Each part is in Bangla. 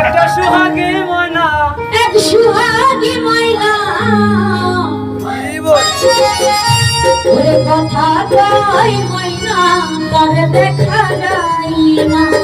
একটা সুহাগে ময়না। এক সুহাগে ময়না। ওরে কথা কয় ময়না তার দেখা যায় না।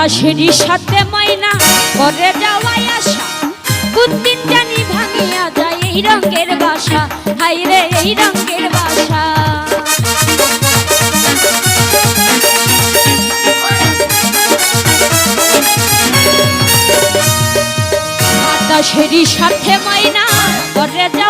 বাতাসেরই সাথে মাইনা করে যাওয়াই আশা। কোনদিন জানি ভাঙিয়া যায় এই রঙের বাসা। হাইরে এই রঙের বাসা। বাতাসেরই সাথে মাইনা করে যাওয়াই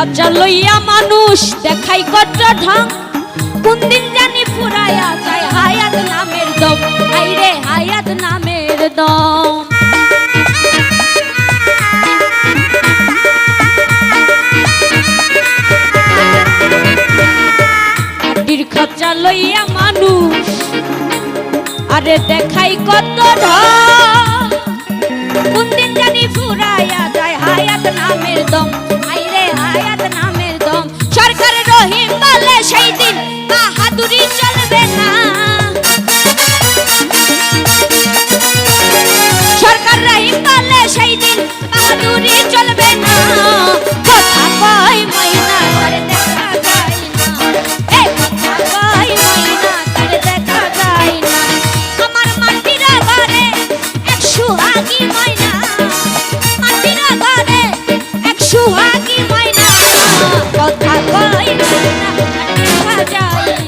খাঁচা লইয়া মানুষ দেখাই কত ঢং। কোনদিন জানি ফুরায়া যায় হায়াত নামের দম। আইরে হায়াত নামের দম। খাঁচা লইয়া মানুষ, আরে দেখাই কত ঢং। কোনদিন জানি ফুরাইয়া যায় হায়াত নামের দম। হায়াত নামের দম। সরকার রহিম বলে সেই দিন বাহাদুরি চলবে না। সরকার রহিম বলে সেই দিন বাহাদুরি চলবে না। কথা কয় ময়না, তার দেখা কথা কয় না দেখা যায়